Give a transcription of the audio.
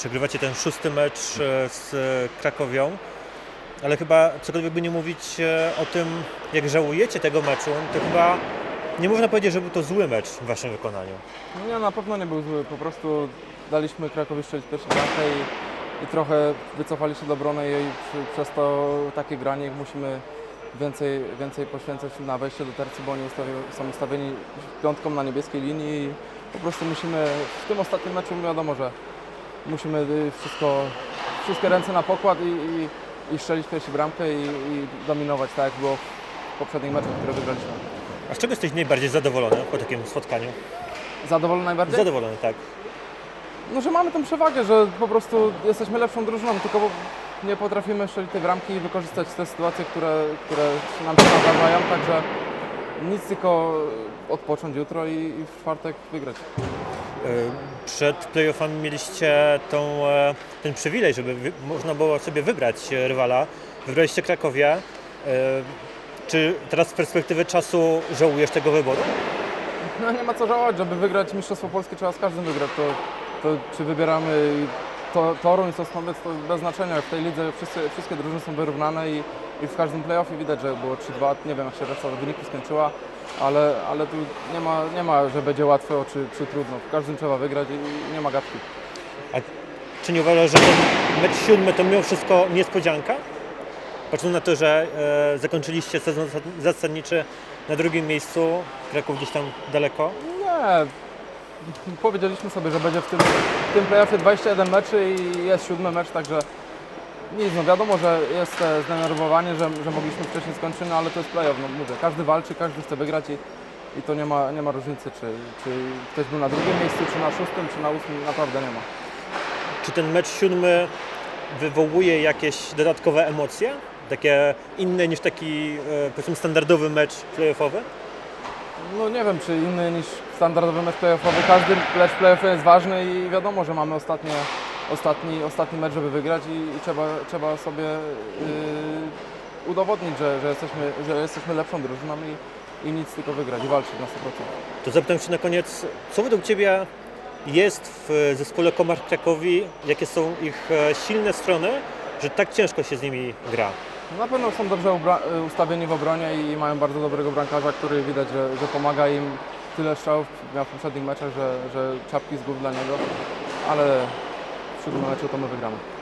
Przegrywacie ten szósty mecz e, z Krakowią, ale chyba cokolwiek by nie mówić e, o tym, jak żałujecie tego meczu, to chyba nie można powiedzieć, że był to zły mecz w waszym wykonaniu. Nie, na pewno nie był zły. Po prostu daliśmy Krakowi strzelić pierwszą bramkę i, i trochę wycofali się do obrony i przez to takie granie musimy więcej, więcej poświęcać na wejście do tercy, bo oni są ustawieni piątką na niebieskiej linii i po prostu musimy w tym ostatnim meczu wiadomo, że musimy y, wszystko, wszystkie ręce na pokład i, i, i strzelić pierwszą bramkę i, i dominować tak jak było w poprzednich meczach, które wygraliśmy. A z czego jesteś najbardziej zadowolony po takim spotkaniu? Zadowolony najbardziej? Zadowolony, tak. No, że mamy tą przewagę, że po prostu jesteśmy lepszą drużyną, tylko nie potrafimy strzelić tej bramki i wykorzystać te sytuacje, które, które nam się nadarzają, także nic tylko odpocząć jutro i, i w czwartek wygrać. E, Przed playoffami mieliście tą, e, ten przywilej, żeby można było sobie wybrać e, rywala. Wybraliście Krakowie. Czy teraz z perspektywy czasu żałujesz tego wyboru? No nie ma co żałować, żeby wygrać Mistrzostwo Polskie trzeba z każdym wygrać, to, to czy wybieramy to, Toruń, Sosnowiec, to bez znaczenia, w tej lidze wszyscy, wszystkie drużyny są wyrównane i, i w każdym playoffie widać, że było 3-2, nie wiem jak się reszta wyników skończyła, ale, ale tu nie ma, nie ma, że będzie łatwo czy, czy trudno, w każdym trzeba wygrać i, nie ma gadki. Czy nie uważasz, że ten mecz siódmy to mimo wszystko niespodzianka? Patrząc na to, że e, zakończyliście sezon zasad- zasadniczy na drugim miejscu, Kraków gdzieś tam daleko. Nie, powiedzieliśmy sobie, że będzie w tym, w tym playoffie 21 meczy i jest siódmy mecz, także nic, no wiadomo, że jest e, zdenerwowanie, że, że mogliśmy wcześniej skończyć, no ale to jest playoff, no mówię, każdy walczy, każdy chce wygrać i, i to nie ma, nie ma różnicy, czy, czy ktoś był na drugim miejscu, czy na szóstym, czy na ósmym, naprawdę nie ma. Czy ten mecz siódmy wywołuje jakieś dodatkowe emocje? Takie inne niż taki e, powiedzmy standardowy mecz playoffowy? No nie wiem, czy inny niż standardowy mecz playoffowy. Każdy mecz playoffowy jest ważny i wiadomo, że mamy ostatnie, ostatni, ostatni mecz, żeby wygrać i, i trzeba, trzeba sobie yy, udowodnić, że, że, jesteśmy, że jesteśmy lepszą drużyną i, i nic, tylko wygrać i walczyć na 100%. To zapytam się na koniec, co według Ciebie jest w zespole Komar Krakowi? Jakie są ich e, silne strony, że tak ciężko się z nimi gra? Na pewno są dobrze y, ustawieni w obronie i mają bardzo dobrego bramkarza, który widać, że, że pomaga im. Tyle strzałów miał w poprzednich meczach, że, że czapki z głów dla niego, ale w siódmym to my wygramy.